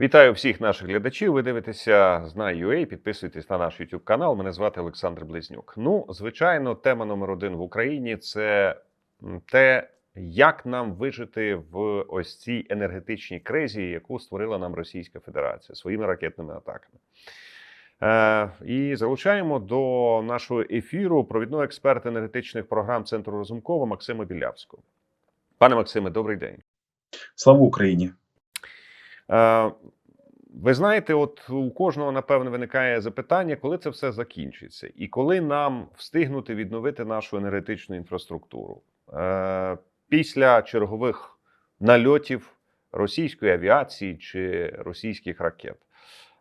Вітаю всіх наших глядачів. Ви дивитеся Знай.ua, підписуйтесь на наш YouTube канал. Мене звати Олександр Близнюк. Ну, звичайно, тема номер один в Україні це те, як нам вижити в ось цій енергетичній кризі, яку створила нам Російська Федерація своїми ракетними атаками. Е, і залучаємо до нашого ефіру провідного експерта енергетичних програм Центру Розумкова Максима Білявського. Пане Максиме, добрий день. Слава Україні! Е, Ви знаєте, от у кожного напевно виникає запитання, коли це все закінчиться, і коли нам встигнути відновити нашу енергетичну інфраструктуру Е, після чергових нальотів російської авіації чи російських ракет.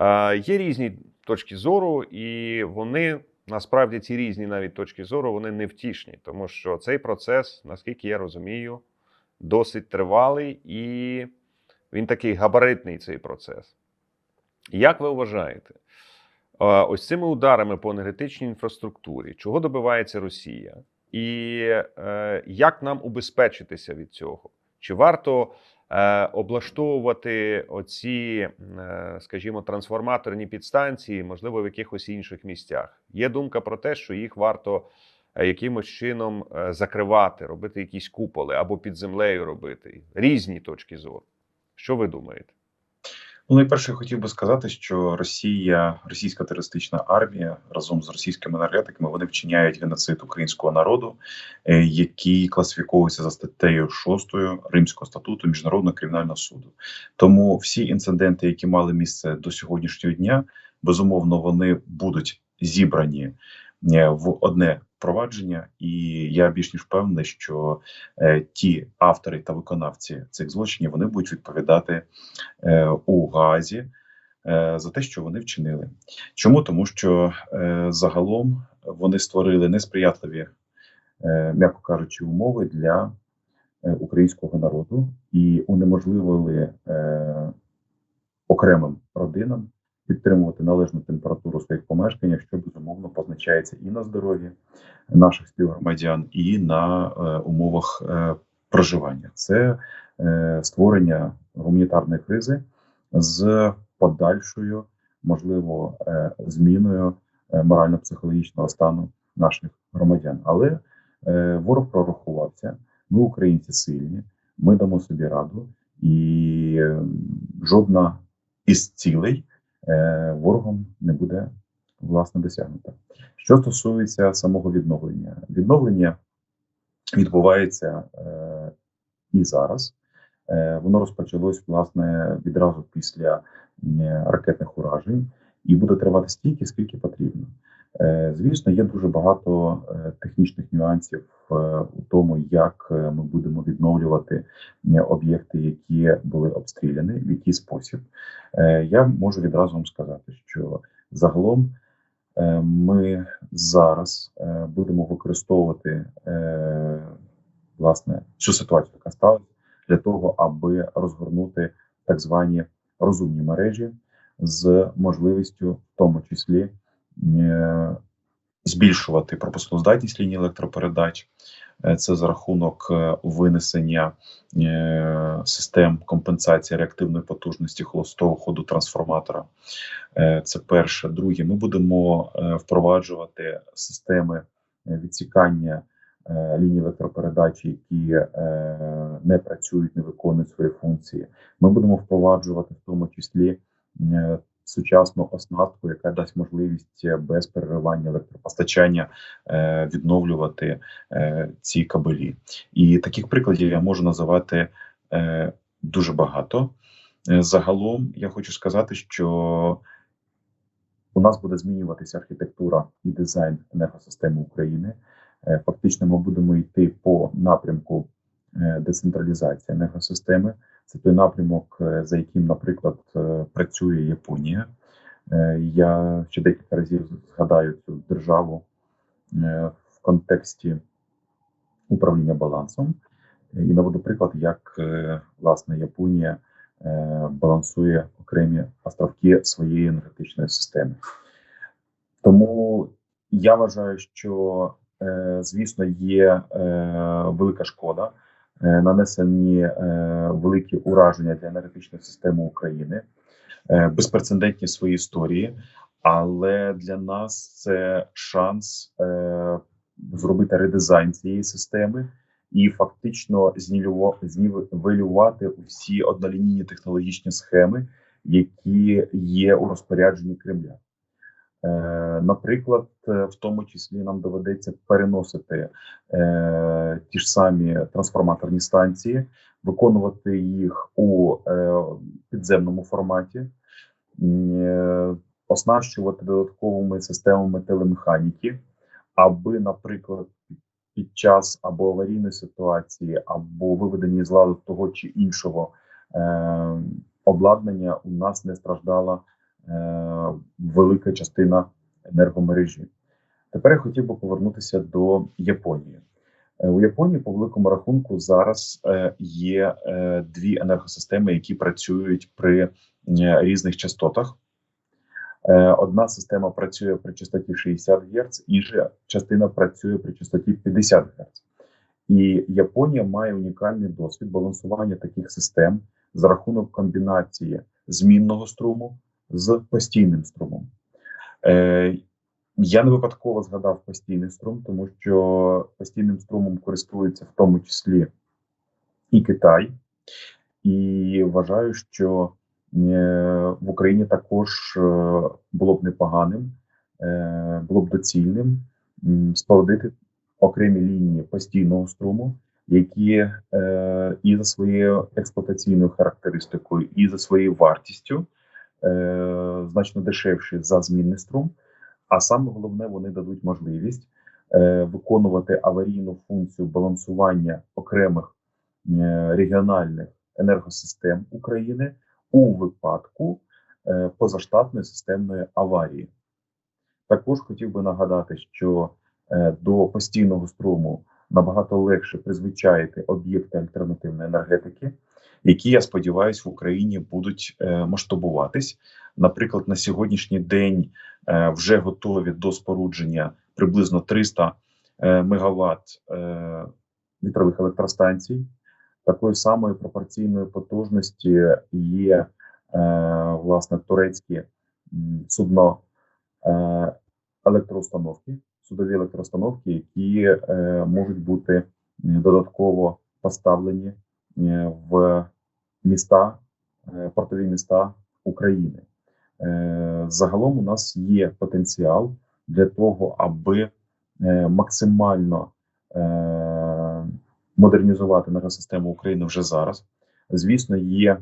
Е, Є різні точки зору, і вони насправді ці різні навіть точки зору вони невтішні, тому що цей процес, наскільки я розумію, досить тривалий і він такий габаритний цей процес. Як ви вважаєте, ось цими ударами по енергетичній інфраструктурі, чого добивається Росія, і е, як нам убезпечитися від цього? Чи варто е, облаштовувати оці, е, скажімо, трансформаторні підстанції, можливо, в якихось інших місцях? Є думка про те, що їх варто якимось чином закривати, робити якісь куполи або під землею робити різні точки зору. Що ви думаєте? Ну, найперше, я хотів би сказати, що Росія, російська терористична армія разом з російськими енергетиками вони вчиняють геноцид українського народу, е, який класифіковується за статтею 6 Римського статуту Міжнародного кримінального суду. Тому всі інциденти, які мали місце до сьогоднішнього дня, безумовно, вони будуть зібрані е, в одне провадження, і я більш ніж впевнений, що е, ті автори та виконавці цих злочинів вони будуть відповідати е, у Гаазі е, за те, що вони вчинили. Чому тому, що загалом вони створили несприятливі, м'яко кажучи, умови для українського народу і унеможливили окремим родинам підтримувати належну температуру в своїх помешканнях, що безумовно позначається і на здоров'ї наших співгромадян, і на е, умовах е, проживання. Це е, створення гуманітарної кризи з подальшою, можливо, е, зміною е, морально-психологічного стану наших громадян. Але е, ворог прорахувався. Ми, українці, сильні, ми дамо собі раду, і е, жодна із цілей ворогом не буде власне досягнута. Що стосується самого відновлення, відновлення відбувається е, і зараз. Е, воно розпочалось власне відразу після е, ракетних уражень і буде тривати стільки, скільки потрібно. Е, Звісно, є дуже багато е, технічних нюансів е, у тому, як ми будемо відновлювати об'єкти, які були обстріляні, в який спосіб. Я можу відразу вам сказати, що загалом ми зараз будемо використовувати власне цю ситуацію, яка сталася, для того, аби розгорнути так звані розумні мережі з можливістю, в тому числі, збільшувати пропускноздатність лінії електропередач. Е, Це за рахунок е, винесення е, систем компенсації реактивної потужності холостого ходу трансформатора. Е, Це перше. Друге, ми будемо е, впроваджувати системи е, відсікання е, ліній електропередачі, які е, не працюють, не виконують свої функції. Ми будемо впроваджувати в тому числі е, сучасну оснастку, яка дасть можливість е, без переривання електропостачання е, відновлювати е, ці кабелі. І таких прикладів я можу називати дуже багато. Загалом я хочу сказати, що у нас буде змінюватися архітектура і дизайн енергосистеми України. Фактично, ми будемо йти по напрямку децентралізації енергосистеми. Це той напрямок, е, за яким, наприклад, е, працює Японія. Е, Я ще декілька разів згадаю цю державу в контексті управління балансом і наведу приклад, як власне Японія балансує окремі островки своєї енергетичної системи. Тому я вважаю, що звісно є велика шкода, нанесені е, великі ураження для енергетичної системи України. е, безпрецедентні в своїй історії. Але для нас це шанс е, зробити редизайн цієї системи і фактично знівелюва- знівелювати всі однолінійні технологічні схеми, які є у розпорядженні Кремля. Е, наприклад, е, в тому числі нам доведеться переносити е, ті ж самі трансформаторні станції, виконувати їх у е, підземному форматі, е, оснащувати додатковими системами телемеханіки, аби, наприклад, під час або аварійної ситуації, або виведення з ладу того чи іншого е, обладнання у нас не страждала велика частина енергомережі. Тепер я хотів би повернутися до Японії. Е, У Японії, по великому рахунку, зараз е, є е, дві енергосистеми, які працюють при е, різних частотах. Е, Одна система працює при частоті 60 Гц, інша частина працює при частоті 50 Гц. І Японія має унікальний досвід балансування таких систем за рахунок комбінації змінного струму з постійним струмом. Е, я не випадково згадав постійний струм, тому що постійним струмом користується в тому числі і Китай, і вважаю, що е, в Україні також е, було б непоганим, е, було б доцільним спорудити окремі лінії постійного струму, які і за своєю експлуатаційною характеристикою, і за своєю вартістю значно дешевші за змінний струм. А саме головне, вони дадуть можливість е, виконувати аварійну функцію балансування окремих е, регіональних енергосистем України у випадку е, позаштатної системної аварії. Також хотів би нагадати, що е, до постійного струму набагато легше призвичаїти об'єкти альтернативної енергетики, які я сподіваюся в Україні будуть е, масштабуватись. Наприклад, на сьогоднішній день е, вже готові до спорудження приблизно 300 е, мегаватт вітрових електростанцій. Такої самої пропорційної потужності є власне турецькі судно електроустановки, судові електроустановки, які е, можуть бути додатково поставлені е, в міста, е, портові міста України. Е, Загалом у нас є потенціал для того, аби е, максимально е, модернізувати енергосистему України вже зараз. Звісно, є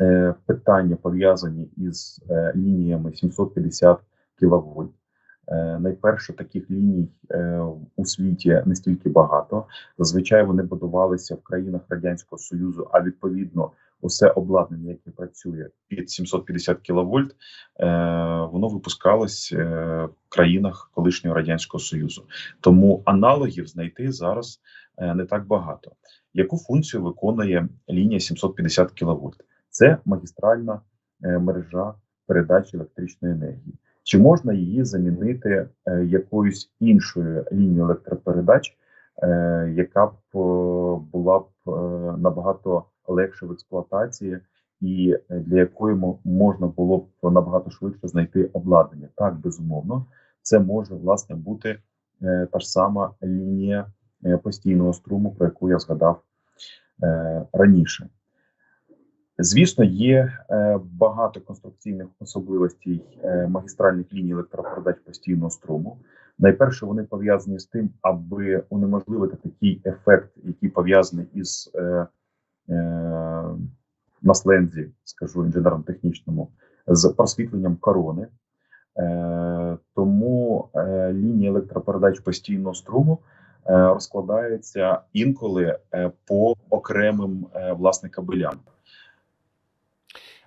е, питання пов'язані із е, лініями 750 кВт. Е, найперше таких ліній е, у світі не стільки багато. Зазвичай вони будувалися в країнах Радянського Союзу, а відповідно усе обладнання, яке працює під 750 кВт, е, воно випускалось в країнах колишнього радянського союзу. Тому аналогів знайти зараз не так багато. Яку функцію виконує лінія 750 кВт? Це магістральна мережа передачі електричної енергії. Чи можна її замінити е, якоюсь іншою лінією електропередач, е, яка б е, була б набагато легше в експлуатації, і для якої можна було б набагато швидше знайти обладнання? Так, безумовно, це може власне бути та ж сама лінія постійного струму, про яку я згадав раніше. Звісно, є е, багато конструкційних особливостей е, магістральних ліній електропередач постійного струму. Найперше, вони пов'язані з тим, аби унеможливити такий ефект, який пов'язаний із е, е, на скажу інженерно-технічному, з просвітленням корони. Е, тому е, лінії електропередач постійного струму е, розкладаються інколи по окремим власне кабелям.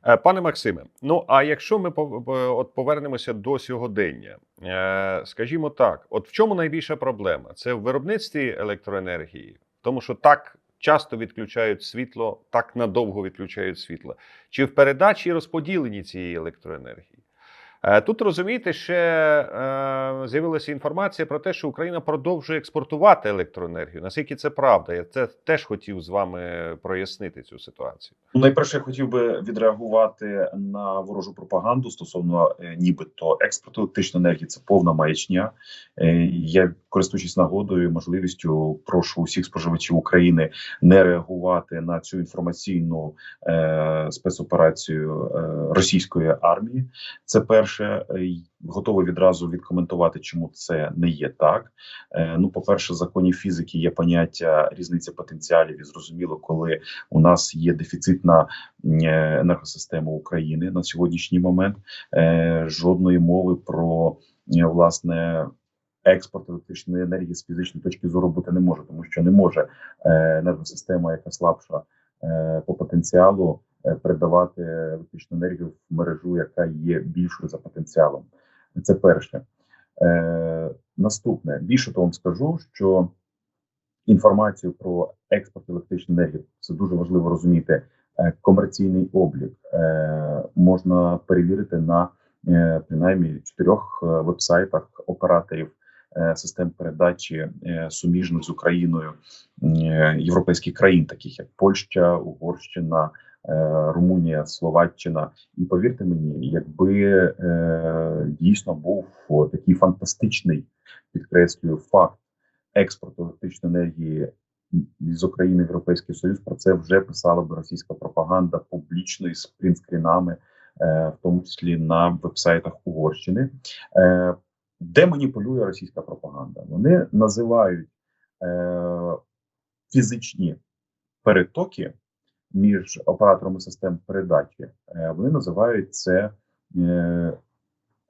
Е, Пане Максиме, ну а якщо ми е, от повернемося до сьогодення, е, скажімо так, от в чому найбільша проблема? Це в виробництві електроенергії, тому що так часто відключають світло, так надовго відключають світло, чи в передачі розподіленні цієї електроенергії? Е, Тут розумієте, ще е, з'явилася інформація про те, що Україна продовжує експортувати електроенергію. Наскільки це правда? Я це теж хотів з вами прояснити цю ситуацію. Ну, найперше, я хотів би відреагувати на ворожу пропаганду стосовно е, нібито експорту електричної енергії. Це повна маячня. Я користуючись нагодою, можливістю, прошу усіх споживачів України не реагувати на цю інформаційну е, спецоперацію е, російської армії. Це перше, Е, готовий відразу відкоментувати, чому це не є так. Е, ну, по перше, в законі фізики є поняття різниці потенціалів, і зрозуміло, коли у нас є дефіцитна е, енергосистема України на сьогоднішній момент. Е, жодної мови про е, власне. Експорт електричної енергії з фізичної точки зору бути не може, тому що не може енергосистема, яка слабша е, по потенціалу, е, передавати електричну енергію в мережу, яка є більшою за потенціалом. Це перше. Е, наступне більше того вам скажу, що інформацію про експорт електричної енергії це дуже важливо розуміти. Комерційний облік можна перевірити на е, принаймні чотирьох вебсайтах операторів систем передачі е, суміжних з Україною е, європейських країн, таких як Польща, Угорщина, е, Румунія, Словаччина. І повірте мені, якби е, дійсно був такий фантастичний, підкреслюю, факт експорту електричної енергії з України в Європейський Союз, про це вже писала б російська пропаганда публічно із принтскрінами, е, в тому числі на вебсайтах Угорщини. Е, де маніпулює російська пропаганда? Вони називають е, фізичні перетоки між операторами систем передачі. Е, вони називають це е,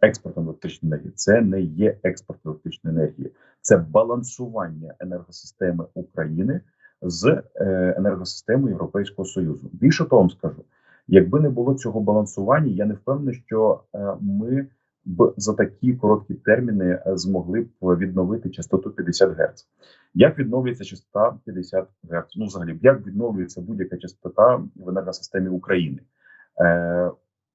експортом електричної енергії. Це не є експорт електричної енергії, це балансування енергосистеми України з е, енергосистемою Європейського Союзу. Більше того вам скажу, якби не було цього балансування, я не впевнений, що е, ми б за такі короткі терміни е, змогли б відновити частоту 50 Гц. Як відновлюється частота 50 Гц? Ну, взагалі, як відновлюється будь-яка частота в енергосистемі України? Е,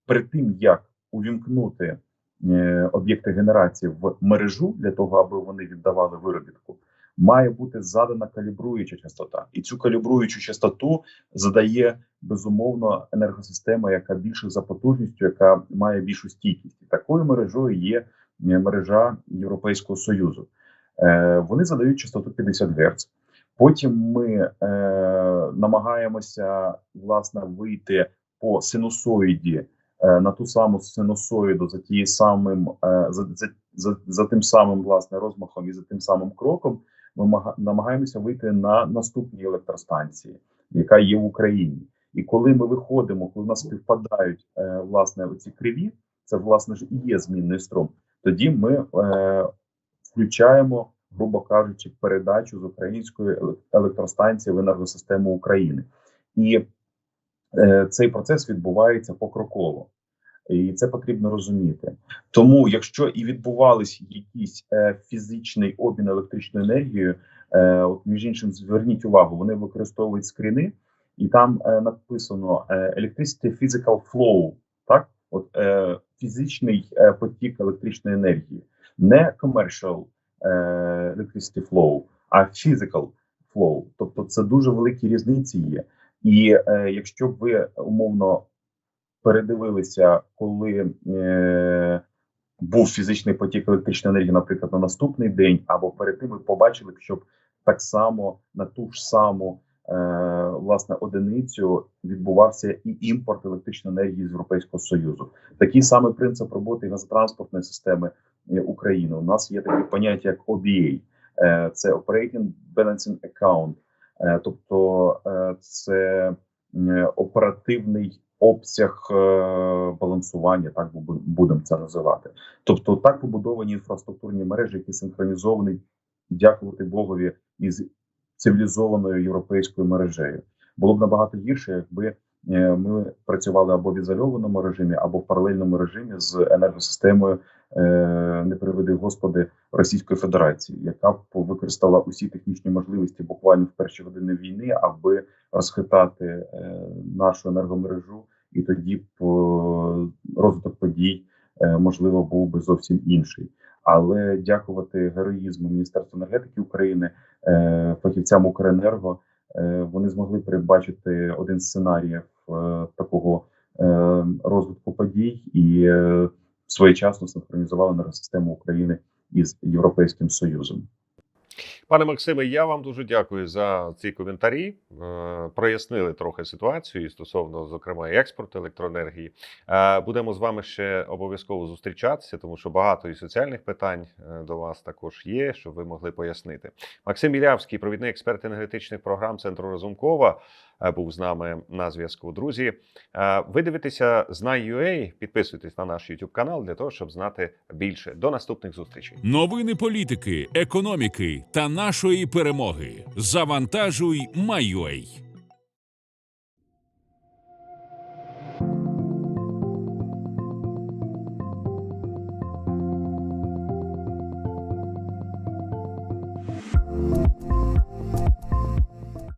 перед тим як увімкнути е, об'єкти генерації в мережу для того, аби вони віддавали виробітку, має бути задана калібруюча частота, і цю калібруючу частоту задає безумовно енергосистема, яка більше за потужністю, яка має більшу стійкість. Такою мережою є е, мережа Європейського союзу. Е, вони задають частоту 50 Гц. Потім ми е, намагаємося власне вийти по синусоїді е, на ту саму синусоїду за тією самим е, за, за, за, за тим самим власне розмахом і за тим самим кроком. Ми намагаємося вийти на наступній електростанції, яка є в Україні. І коли ми виходимо, коли у нас співпадають е, власне оці криві, це власне ж і є змінний струм. Тоді ми е, включаємо, грубо кажучи, передачу з української еле- електростанції в енергосистему України, і е, цей процес відбувається покроково. І це потрібно розуміти. Тому, якщо і відбувались якийсь е, фізичний обмін електричною енергією, е, от між іншим, зверніть увагу, вони використовують скріни, і там е, написано е, electricity physical flow, так, от е, фізичний е, потік електричної енергії, не commercial е, electricity flow, а physical flow. Тобто, це дуже великі різниці є. І е, якщо ви умовно передивилися, коли е, був фізичний потік електричної енергії, наприклад, на наступний день, або перед тим ви побачили, щоб так само на ту ж саму е, власне одиницю відбувався і імпорт електричної енергії з Європейського Союзу. Такий самий принцип роботи газотранспортної системи е, України. У нас є таке поняття як OBA, е, це Operating Balancing Account, е, тобто е, це оперативний обсяг е, балансування, так будемо це називати. Тобто, так побудовані інфраструктурні мережі, які синхронізовані, дякувати Богові, із цивілізованою європейською мережею. Було б набагато гірше, якби ми працювали або в ізольованому режимі, або в паралельному режимі з енергосистемою, е, не приведи господи Російської Федерації, яка використала усі технічні можливості буквально в перші години війни, аби розхитати е, нашу енергомережу, і тоді б е, розвиток подій е, можливо був би зовсім інший. Але дякувати героїзму Міністерства енергетики України, е, фахівцям Укренерго, е, вони змогли передбачити один з сценаріїв е, такого е, розвитку подій і е, своєчасно синхронізували енергосистему України із Європейським Союзом. Пане Максиме, я вам дуже дякую за ці коментарі. Е, Прояснили трохи ситуацію стосовно, зокрема, експорту електроенергії. Е, Будемо з вами ще обов'язково зустрічатися, тому що багато і соціальних питань е, до вас також є, щоб ви могли пояснити. Максим Ілявський, провідний експерт енергетичних програм Центру Разумкова, був з нами на зв'язку. Друзі, е, ви дивитеся Знай.ua, підписуйтесь на наш YouTube канал для того, щоб знати більше. До наступних зустрічей. Новини політики, економіки та нашої перемоги. Завантажуй Майой.